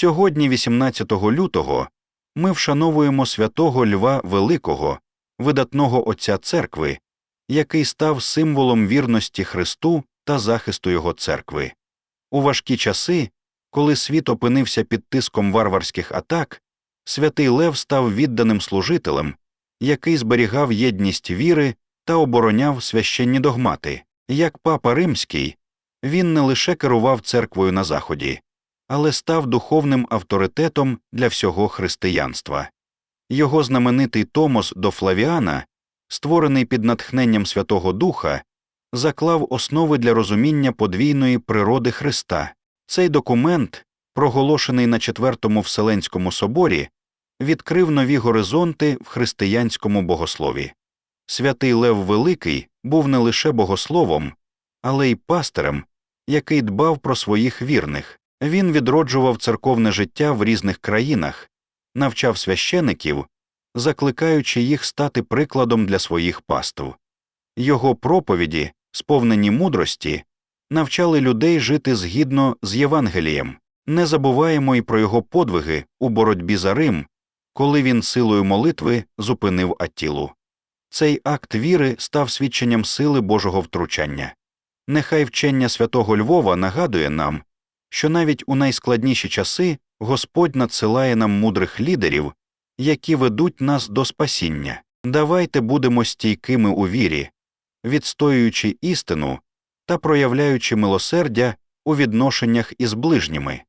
Сьогодні, 18 лютого, ми вшановуємо святого Льва Великого, видатного Отця Церкви, який став символом вірності Христу та захисту Його церкви. У важкі часи, коли світ опинився під тиском варварських атак, святий Лев став відданим служителем, який зберігав єдність віри та обороняв священні догмати. Як папа римський, він не лише керував церквою на Заході, але став духовним авторитетом для всього християнства. Його знаменитий Томос до Флавіана, створений під натхненням Святого Духа, заклав основи для розуміння подвійної природи Христа. Цей документ, проголошений на Четвертому Вселенському соборі, відкрив нові горизонти в християнському богослові. Святий Лев Великий був не лише богословом, але й пастирем, який дбав про своїх вірних. Він відроджував церковне життя в різних країнах, навчав священиків, закликаючи їх стати прикладом для своїх паств. Його проповіді, сповнені мудрості, навчали людей жити згідно з Євангелієм. Не забуваємо й про його подвиги у боротьбі за Рим, коли він силою молитви зупинив Аттілу. Цей акт віри став свідченням сили Божого втручання. Нехай вчення святого Львова нагадує нам, що навіть у найскладніші часи Господь надсилає нам мудрих лідерів, які ведуть нас до спасіння. Давайте будемо стійкими у вірі, відстоюючи істину та проявляючи милосердя у відношеннях із ближніми.